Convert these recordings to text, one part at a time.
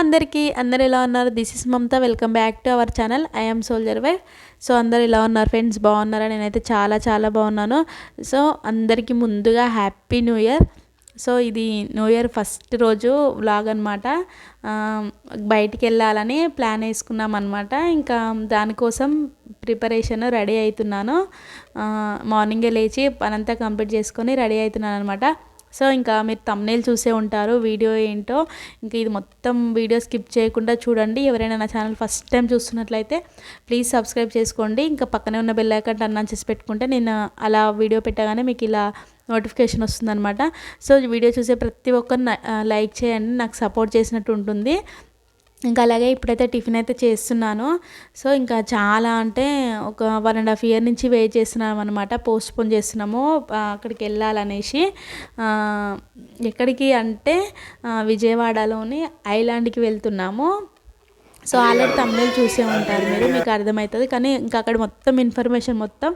అందరికీ అందరు ఎలా ఉన్నారు? This is Mamata welcome back to our channel I'm soldier wife so అందరు ఎలా ఉన్నారు ఫ్రెండ్స్ బాగున్నారా? నేనైతే చాలా చాలా బాగున్నాను. సో అందరికీ ముందుగా హ్యాపీ న్యూ ఇయర్ సో ఇది న్యూ ఇయర్ ఫస్ట్ రోజు వ్లాగ్ అనమాట బయటికి వెళ్ళాలని ప్లాన్ వేసుకున్నాం అనమాట ఇంకా దానికోసం ప్రిపరేషన్ రెడీ అవుతున్నాను. మార్నింగే లేచి పనంతా కంప్లీట్ చేసుకొని రెడీ అవుతున్నాను అనమాట సో ఇంకా మీరు తమ్నేల్ చూసే ఉంటారు వీడియో ఏంటో ఇంకా ఇది మొత్తం వీడియో స్కిప్ చేయకుండా చూడండి. ఎవరైనా నా ఛానల్ ఫస్ట్ టైం చూస్తున్నట్లయితే ప్లీజ్ సబ్స్క్రైబ్ చేసుకోండి. ఇంకా పక్కనే ఉన్న బెల్ ఐకాన్ టర్న్ ఆన్ చేసి పెట్టుకుంటే నేను అలా వీడియో పెట్టగానే మీకు ఇలా నోటిఫికేషన్ వస్తుందన్నమాట. సో వీడియో చూసే ప్రతి ఒక్కరు లైక్ చేయండి. నాకు సపోర్ట్ చేసినట్టు ఉంటుంది. ఇంకా అలాగే ఇప్పుడైతే టిఫిన్ అయితే చేస్తున్నాను. సో ఇంకా చాలా అంటే ఒక వన్ అండ్ హాఫ్ ఇయర్ నుంచి వెయిట్ చేస్తున్నాం అనమాట పోస్ట్ పోన్ చేస్తున్నాము అక్కడికి వెళ్ళాలనేసి ఎక్కడికి అంటే విజయవాడలోని ఐలాండ్కి వెళ్తున్నాము. సో ఆల్రెడీ తమ్ముళ్ళు చూసే ఉంటారు మీరు మీకు అర్థమవుతుంది. కానీ ఇంకా అక్కడ మొత్తం ఇన్ఫర్మేషన్ మొత్తం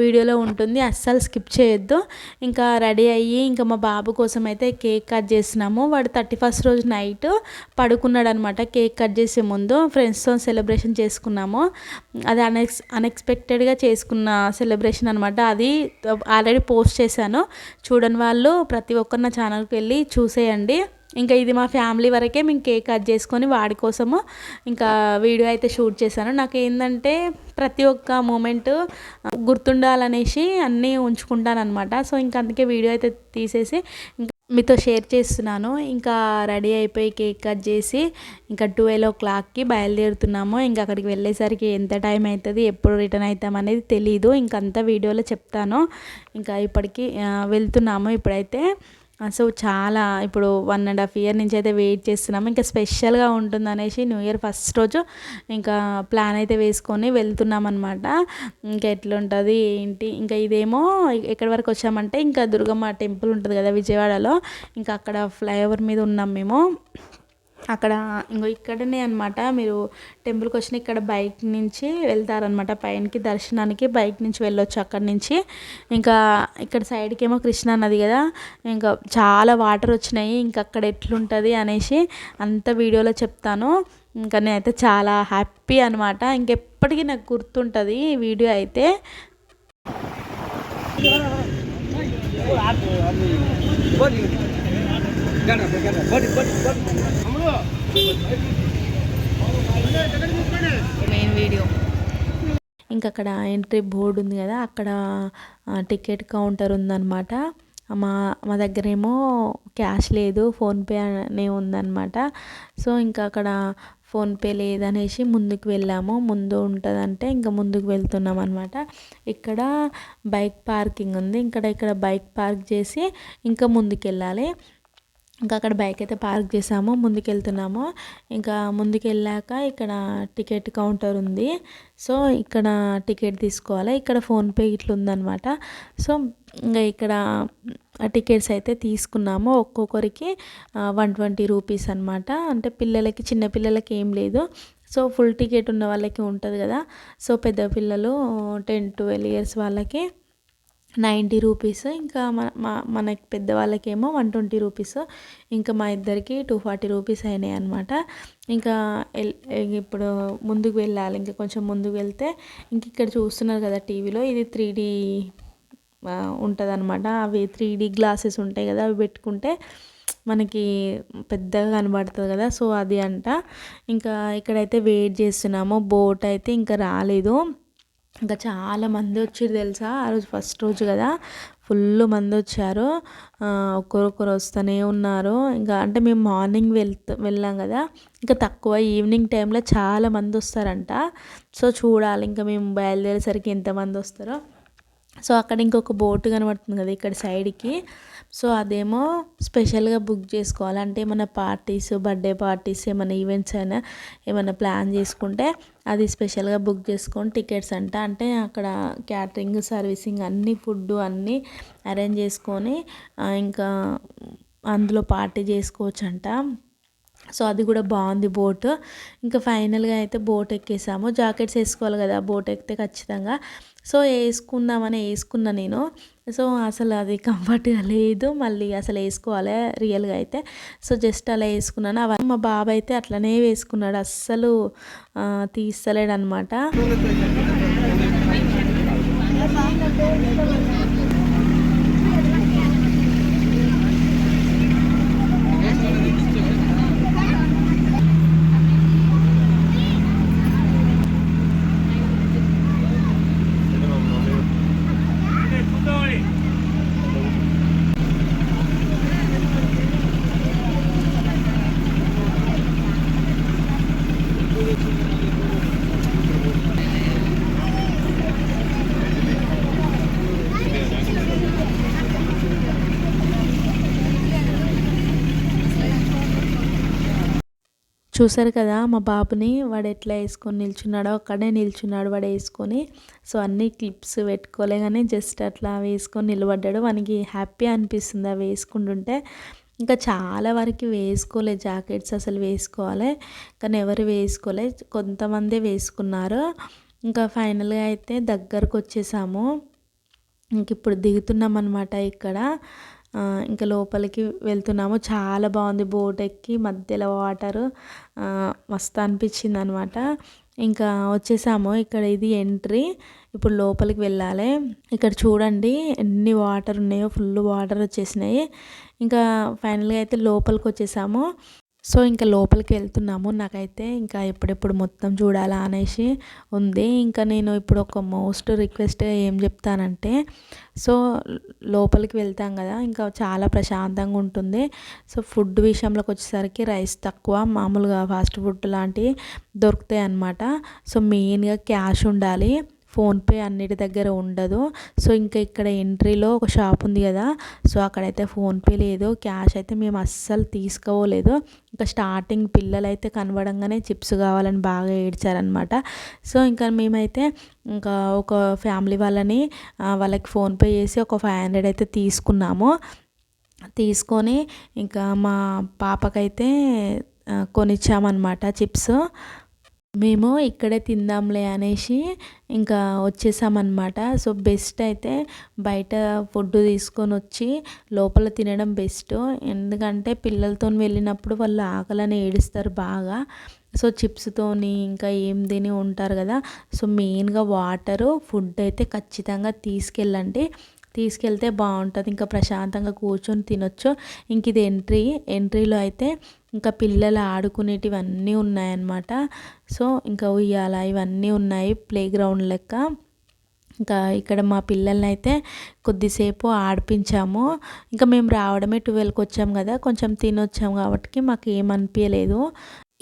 వీడియోలో ఉంటుంది. అస్సలు స్కిప్ చేయొద్దు. ఇంకా రెడీ అయ్యి ఇంకా మా బాబు కోసం అయితే కేక్ కట్ చేసినాము. వాడు థర్టీ ఫస్ట్ రోజు నైట్ పడుకున్నాడు అనమాట కేక్ కట్ చేసే ముందు ఫ్రెండ్స్తో సెలబ్రేషన్ చేసుకున్నాము. అది అన్ఎక్స్ అన్ఎక్స్పెక్టెడ్గా చేసుకున్న సెలబ్రేషన్ అనమాట. అది ఆల్రెడీ పోస్ట్ చేశాను. చూడని వాళ్ళు ప్రతి ఒక్కరు నా ఛానల్కి వెళ్ళి చూసేయండి. ఇంకా ఇది మా ఫ్యామిలీ వరకే మేము కేక్ కట్ చేసుకొని వాడి కోసము ఇంకా వీడియో అయితే షూట్ చేశాను. నాకు ఏంటంటే ప్రతి ఒక్క మూమెంట్ గుర్తుండాలనేసి అన్నీ ఉంచుకుంటాను అనమాట సో ఇంకా అందుకే వీడియో అయితే తీసేసి ఇంకా మీతో షేర్ చేస్తున్నాను. ఇంకా రెడీ అయిపోయి కేక్ కట్ చేసి ఇంకా ట్వెల్వ్ ఓ క్లాక్కి బయలుదేరుతున్నాము. ఇంకా అక్కడికి వెళ్ళేసరికి ఎంత టైం అవుతుంది ఎప్పుడు రిటర్న్ అవుతాం అనేది తెలీదు. ఇంకంతా వీడియోలో చెప్తాను. ఇంకా ఇప్పటికి వెళ్తున్నాము ఇప్పుడైతే. సో చాలా ఇప్పుడు వన్ అండ్ హాఫ్ ఇయర్ నుంచి అయితే వెయిట్ చేస్తున్నాము. ఇంకా స్పెషల్గా ఉంటుంది అనేసి న్యూ ఇయర్ ఫస్ట్ రోజు ఇంకా ప్లాన్ అయితే వేసుకొని వెళ్తున్నాం అనమాట ఇంకా ఎట్లుంటుంది ఏంటి? ఇంకా ఇదేమో ఎక్కడి వరకు వచ్చామంటే ఇంకా దుర్గమ్మ టెంపుల్ ఉంటుంది కదా విజయవాడలో. ఇంకా అక్కడ ఫ్లైఓవర్ మీద ఉన్నాం మేము. అక్కడ ఇంకో ఇక్కడనే అనమాట మీరు టెంపుల్కి వచ్చిన ఇక్కడ బైక్ నుంచి వెళ్తారనమాట పైనకి దర్శనానికి బైక్ నుంచి వెళ్ళొచ్చు అక్కడి నుంచి. ఇంకా ఇక్కడ సైడ్కి ఏమో కృష్ణా నది కదా. ఇంకా చాలా వాటర్ వచ్చినాయి. ఇంకా అక్కడ ఎట్లుంటుంది అనేసి అంత వీడియోలో చెప్తాను. ఇంకా నేనైతే చాలా హ్యాపీ అనమాట ఇంకెప్పటికీ నాకు గుర్తుంటుంది ఈ వీడియో అయితే. మెయిన్ వీడియో ఇంకా అక్కడ ఎంట్రీ బోర్డు ఉంది కదా అక్కడ టికెట్ కౌంటర్ ఉందన్నమాట. మా మా దగ్గర ఏమో క్యాష్ లేదు ఫోన్పే అనే ఉందన్నమాట. సో ఇంకా అక్కడ ఫోన్పే లేదనేసి ముందుకు వెళ్ళాము. ముందు ఉంటుందంటే ఇంకా ముందుకు వెళ్తున్నాం అనమాట ఇక్కడ బైక్ పార్కింగ్ ఉంది. ఇక్కడ ఇక్కడ బైక్ పార్క్ చేసి ఇంకా ముందుకు వెళ్ళాలి ఇంకా అక్కడ బైక్ అయితే పార్క్ చేసాము ముందుకు వెళ్తున్నాము ఇంకా ముందుకెళ్ళాక ఇక్కడ టికెట్ కౌంటర్ ఉంది. సో ఇక్కడ టికెట్ తీసుకోవాలి? ఇక్కడ ఫోన్పే ఇట్లా ఉందన్నమాట సో ఇంకా ఇక్కడ టికెట్స్ అయితే తీసుకున్నాము. ఒక్కొక్కరికి వన్ ట్వంటీ రూపీస్ అనమాట అంటే పిల్లలకి చిన్న పిల్లలకి ఏం లేదు. సో ఫుల్ టికెట్ ఉన్న వాళ్ళకి ఉంటుంది కదా. సో పెద్ద పిల్లలు టెన్ ట్వెల్వ్ ఇయర్స్ వాళ్ళకి నైంటీ రూపీస్ ఇంకా మన మనకి పెద్దవాళ్ళకేమో వన్ ట్వంటీ రూపీస్ ఇంకా మా ఇద్దరికి టూ ఫార్టీ రూపీస్ అయినాయి అనమాట ఇంకా ఇప్పుడు ముందుకు వెళ్ళాలి ఇంకా కొంచెం ముందుకు వెళ్తే ఇంక ఇక్కడ చూస్తున్నారు కదా టీవీలో ఇది త్రీ డీ ఉంటుందన్నమాట. అవి త్రీ డీ గ్లాసెస్ ఉంటాయి కదా అవి పెట్టుకుంటే మనకి పెద్దగా కనబడుతుంది కదా సో అది అంట. ఇంకా ఇక్కడైతే వెయిట్ చేస్తున్నాము బోట్ అయితే ఇంకా రాలేదు. ఇంకా చాలా మంది వచ్చారు తెలుసా? ఆ రోజు ఫస్ట్ రోజు కదా. ఫుల్ మంది వచ్చారు. ఒక్కొక్కరు వస్తూనే ఉన్నారు. ఇంకా అంటే మేము మార్నింగ్ వెళ్తా వెళ్ళాం కదా. ఇంకా తక్కువ ఈవినింగ్ టైంలో చాలా మంది వస్తారంట. సో చూడాలి. ఇంకా మేము బయలుదేరేసరికి ఎంతమంది వస్తారో. సో అక్కడ ఇంకొక బోటు కనబడుతుంది కదా ఇక్కడ సైడ్కి. సో అదేమో స్పెషల్గా బుక్ చేసుకోవాలి. అంటే ఏమైనా పార్టీస్ బర్త్డే పార్టీస్ ఏమైనా ఈవెంట్స్ అయినా ఏమైనా ప్లాన్ చేసుకుంటే అది స్పెషల్గా బుక్ చేసుకొని టికెట్స్ అంట. అంటే అక్కడ క్యాటరింగ్ సర్వీసింగ్ అన్ని ఫుడ్ అన్నీ అరేంజ్ చేసుకొని ఇంకా అందులో పార్టీ చేసుకోవచ్చు అంట సో అది కూడా బాగుంది బోట్. ఇంకా ఫైనల్గా అయితే బోట్ ఎక్కేసాము. జాకెట్స్ వేసుకోవాలి కదా బోట్ ఎక్కితే ఖచ్చితంగా. సో వేసుకుందామని వేసుకున్నా నేను. సో అసలు అది కంఫర్ట్గా లేదు. మళ్ళీ అసలు వేసుకోవాలి రియల్గా అయితే. సో జస్ట్ అలా వేసుకున్నాను. అవన్నీ మా బాబాయ్ అయితే అట్లనే వేసుకున్నాడు. అస్సలు తీస్తలేడు అనమాట చూసారు కదా మా బాబుని వాడు ఎట్లా వేసుకొని నిల్చున్నాడో అక్కడే నిల్చున్నాడు వాడు వేసుకొని. సో అన్ని క్లిప్స్ పెట్టుకోలే కానీ జస్ట్ అట్లా వేసుకొని నిలబడ్డాడు. వానికి హ్యాపీ అనిపిస్తుంది అవి వేసుకుంటుంటే. ఇంకా చాలా వరకు వేసుకోలేదు జాకెట్స్ అసలు వేసుకోవాలి. కానీ ఎవరు వేసుకోలే. కొంతమందే వేసుకున్నారు. ఇంకా ఫైనల్గా అయితే దగ్గరకు వచ్చేసాము. ఇంక ఇప్పుడు దిగుతున్నాం అనమాట ఇక్కడ ఇంకా లోపలికి వెళ్తున్నాము. చాలా బాగుంది బోట్ ఎక్కి మధ్యలో వాటరు. మస్తు అనిపించింది అనమాట ఇంకా వచ్చేసాము. ఇక్కడ ఇది ఎంట్రీ. ఇప్పుడు లోపలికి వెళ్ళాలి. ఇక్కడ చూడండి ఎన్ని వాటర్ ఉన్నాయో ఫుల్ వాటర్ వచ్చేసినాయి. ఇంకా ఫైనల్గా అయితే లోపలికి వచ్చేసాము. సో ఇంకా లోపలికి వెళ్తున్నాము. నాకైతే ఇంకా ఎప్పుడెప్పుడు మొత్తం చూడాలా అనేసి ఉంది. ఇంకా నేను ఇప్పుడు ఒక మోస్ట్ రిక్వెస్ట్ ఏం చెప్తానంటే సో లోపలికి వెళ్తాం కదా ఇంకా చాలా ప్రశాంతంగా ఉంటుంది. సో ఫుడ్ విషయంలోకి వచ్చేసరికి రైస్ తక్కువ మామూలుగా ఫాస్ట్ ఫుడ్ లాంటివి దొరుకుతాయి అన్నమాట. సో మెయిన్గా క్యాష్ ఉండాలి. ఫోన్పే అన్నిటి దగ్గర ఉండదు. సో ఇంకా ఇక్కడ ఎంట్రీలో ఒక షాప్ ఉంది కదా సో అక్కడైతే ఫోన్పే లేదు. క్యాష్ అయితే మేము అస్సలు తీసుకోలేదు. ఇంకా స్టార్టింగ్ పిల్లలు అయితే కనబడంగానే చిప్స్ కావాలని బాగా ఏడ్చారనమాట సో ఇంకా మేమైతే ఇంకా ఒక ఫ్యామిలీ వాళ్ళని వాళ్ళకి ఫోన్పే చేసి ఒక ఫైవ్ హండ్రెడ్ అయితే తీసుకున్నాము. తీసుకొని ఇంకా మా పాపకైతే కొనిచ్చామన్నమాట చిప్స్. మేము ఇక్కడే తిందాంలే అనేసి ఇంకా వచ్చేసామన్నమాట. సో బెస్ట్ అయితే బయట ఫుడ్ తీసుకొని వచ్చి లోపల తినడం బెస్ట్. ఎందుకంటే పిల్లలతో వెళ్ళినప్పుడు వాళ్ళు ఆకలని ఏడుస్తారు బాగా. సో చిప్స్తోని ఇంకా ఏం తిని ఉంటారు కదా. సో మెయిన్గా వాటరు ఫుడ్ అయితే ఖచ్చితంగా తీసుకెళ్ళండి. తీసుకెళ్తే బాగుంటుంది. ఇంకా ప్రశాంతంగా కూర్చొని తినొచ్చు. ఇంక ఇది ఎంట్రీ ఎంట్రీలో అయితే ఇంకా పిల్లలు ఆడుకునేటివన్నీ ఉన్నాయన్నమాట. సో ఇంకా ఉయ్యాల ఇవన్నీ ఉన్నాయి ప్లే గ్రౌండ్ లెక్క. ఇంకా ఇక్కడ మా పిల్లల్ని అయితే కొద్దిసేపు ఆడిపించాము. ఇంకా మేము రావడమే ట్వెల్వ్కి వచ్చాము కదా. కొంచెం తినొచ్చాము కాబట్టి మాకు ఏమనిపించలేదు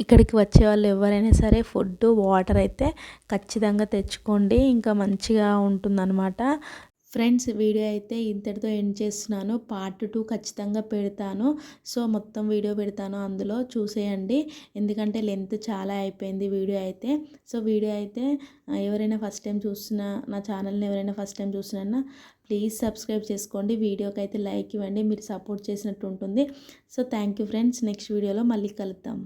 ఇక్కడికి వచ్చే వాళ్ళు ఎవరైనా సరే ఫుడ్ వాటర్ అయితే ఖచ్చితంగా తెచ్చుకోండి. ఇంకా మంచిగా ఉంటుందన్నమాట. ఫ్రెండ్స్ వీడియో అయితే ఇంతటితో ఎండ్ చేస్తున్నాను. పార్ట్ టూ ఖచ్చితంగా పెడతాను. సో మొత్తం వీడియో పెడతాను అందులో. చూసేయండి. ఎందుకంటే లెంత్ చాలా అయిపోయింది వీడియో అయితే. సో వీడియో అయితే ఎవరైనా ఫస్ట్ టైం చూస్తున్నా నా ఛానల్ని ఎవరైనా ఫస్ట్ టైం చూస్తున్నా ప్లీజ్ సబ్స్క్రైబ్ చేసుకోండి. వీడియోకి అయితే లైక్ ఇవ్వండి. మీరు సపోర్ట్ చేసినట్టు ఉంటుంది. So thank you friends. Next వీడియోలో మళ్ళీ కలుద్దాం.